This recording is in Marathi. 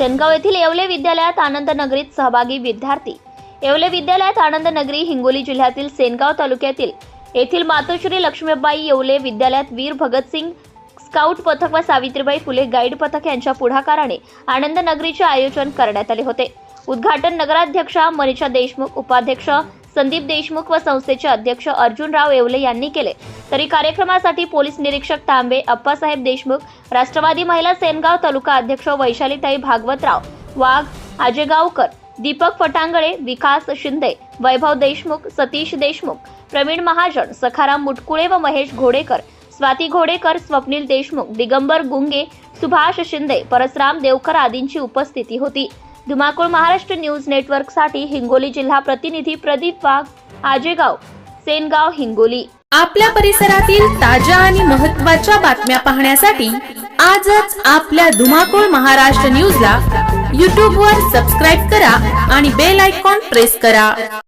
सेनगाव येथील येवले विद्यालयात आनंद नगरीत सहभागी विद्यार्थी. येवले विद्यालयात आनंद नगरी हिंगोली जिल्ह्यातील सेनगाव तालुक्यातील येथील मातोश्री लक्ष्मीबाई येवले विद्यालयात वीर भगतसिंग स्काउट पथक व सावित्रीबाई फुले गाईड पथक यांच्या पुढाकाराने आनंद नगरीचे आयोजन करण्यात आले होते. उद्घाटन नगराध्यक्षा मनीषा देशमुख उपाध्यक्ष संदीप देशमुख व संस्थेचे अध्यक्ष अर्जुनराव येवले यांनी केले. तरी कार्यक्रमासाठी पोलीस निरीक्षक तांबे अप्पासाहेब देशमुख राष्ट्रवादी महिला सेनगाव तालुका अध्यक्ष वैशालीताई भागवतराव वाघ आजेगावकर दीपक फटांगळे विकास शिंदे वैभव देशमुख सतीश देशमुख प्रवीण महाजन सखाराम मुटकुळे व महेश घोडेकर स्वाती घोडेकर स्वप्नील देशमुख दिगंबर गुंगे सुभाष शिंदे परसराम देवकर आदींची उपस्थिती होती. धुमाकूळ महाराष्ट्र न्यूज नेटवर्कसाठी हिंगोली जिल्हा प्रतिनिधी प्रदीप वाघ आजेगाव सेनगाव हिंगोली. आपल्या परिसरातील ताज्या आणि महत्त्वाच्या बातम्या पाहण्यासाठी आजच आपल्या धुमाकूळ महाराष्ट्र न्यूजला यूट्यूबवर सबस्क्राईब करा आणि बेल आयकॉन प्रेस करा.